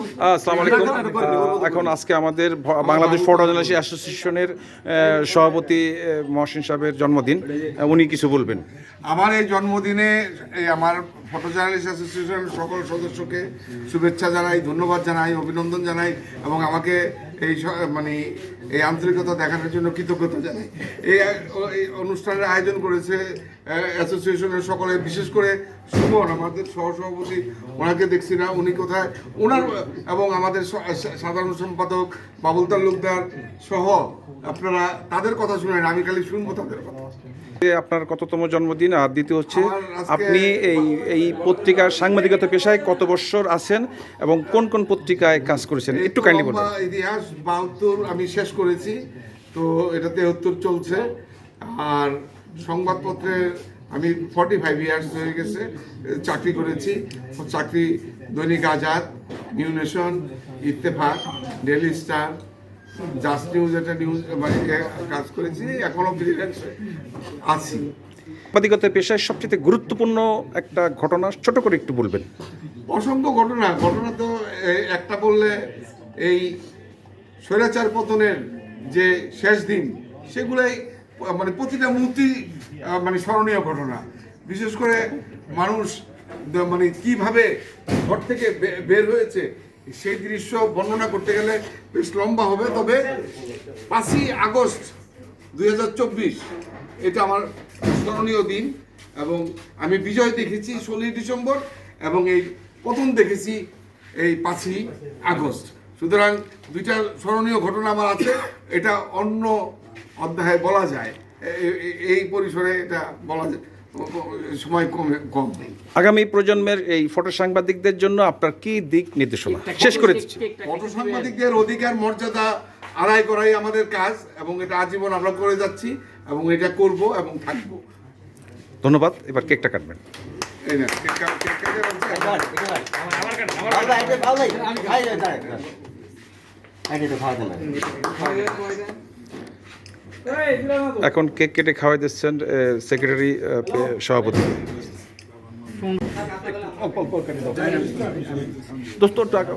আসসালামু আলাইকুম। এখন আজকে আমাদের বাংলাদেশ ফটো জার্নালিস্ট অ্যাসোসিয়েশনের সভাপতি মহসিন সাহেবের জন্মদিন। উনি কিছু বলবেন। আমার এই জন্মদিনে এই আমার ফটো জার্নালিস্ট অ্যাসোসিয়েশনের সকল সদস্যকে শুভেচ্ছা জানাই ধন্যবাদ জানাই অভিনন্দন জানাই এবং আমাকে এই মানে এই আন্তরিকতা দেখানোর জন্য কৃতজ্ঞতা জানাই। এই অনুষ্ঠানের আয়োজন করেছে অ্যাসোসিয়েশনের সকলে বিশেষ করে সুমন আমাদের সহসভাপতি। ওনাকে দেখছি না উনি কোথায়? ওনার এবং আমাদের সাধারণ সম্পাদক বাবুল তালুকদার সহ আপনারা তাদের কথা শুনেন আমি খালি শুনব তাদের কথা। আপনার কততম জন্মদিন আর দ্বিতীয় হচ্ছে আপনি এই এই পত্রিকার সাংবাদিকতা পেশায় কত বছর আছেন এবং কোন কোন পত্রিকায় কাজ করেছেন? একটু কাইন্ডলি বলুন ইতিহাস বাহাত্তর আমি শেষ করেছি তো এটা তেহত্তর চলছে। আর সংবাদপত্রের আমি ফর্টি ফাইভ ইয়ার্স হয়ে গেছে চাকরি করেছি। চাকরি Dainik Azad New Nation Ittefaq Daily Star just news একটা নিউজ মানে কাজ করেছি এখনও ফ্রিল্যান্সে আছি। সাংবাদিকতা পেশায় সবচেয়ে গুরুত্বপূর্ণ একটা ঘটনা ছোট করে একটু বলবেন। অসংখ্য ঘটনা ঘটনা তো একটা বললে এই স্বৈরাচার পতনের যে শেষ দিন সেগুলাই মানে প্রতিটা মুহূর্তেই আহ, মানে স্মরণীয় ঘটনা। বিশেষ করে মানুষ মানে কীভাবে ঘর থেকে বের হয়েছে সেই দৃশ্য বর্ণনা করতে গেলে বেশ লম্বা হবে। তবে পাঁচই আগস্ট দু হাজার চব্বিশ এটা আমার স্মরণীয় দিন এবং আমি বিজয় দেখেছি ষোলোই ডিসেম্বর এবং এই প্রথম দেখেছি এই পাঁচই আগস্ট। সুতরাং দুইটা স্মরণীয় ঘটনা আমার আছে। এটা অন্য অধ্যায়ে বলা যায়। এই পরিসরে এটা বলা যায়। সময় কমে কম। আগামী প্রজন্মের এই ফটো সাংবাদিকদের জন্য আপনার কি দিক নির্দেশনা? শেষ করে দিচ্ছি। ফটো সাংবাদিকদের অধিকার মর্যাদা আদায় করাই আমাদের কাজ এবং এটা আজীবন আমরা করে যাচ্ছি এবং এটা করব এবং থাকব। ধন্যবাদ। এবার কেকটা কাটবেন। এই না কেক কেক কেটে। এখন কেক কেটে খাওয়াই দিচ্ছেন সেক্রেটারি সভাপতি। দোস্ত টাকা।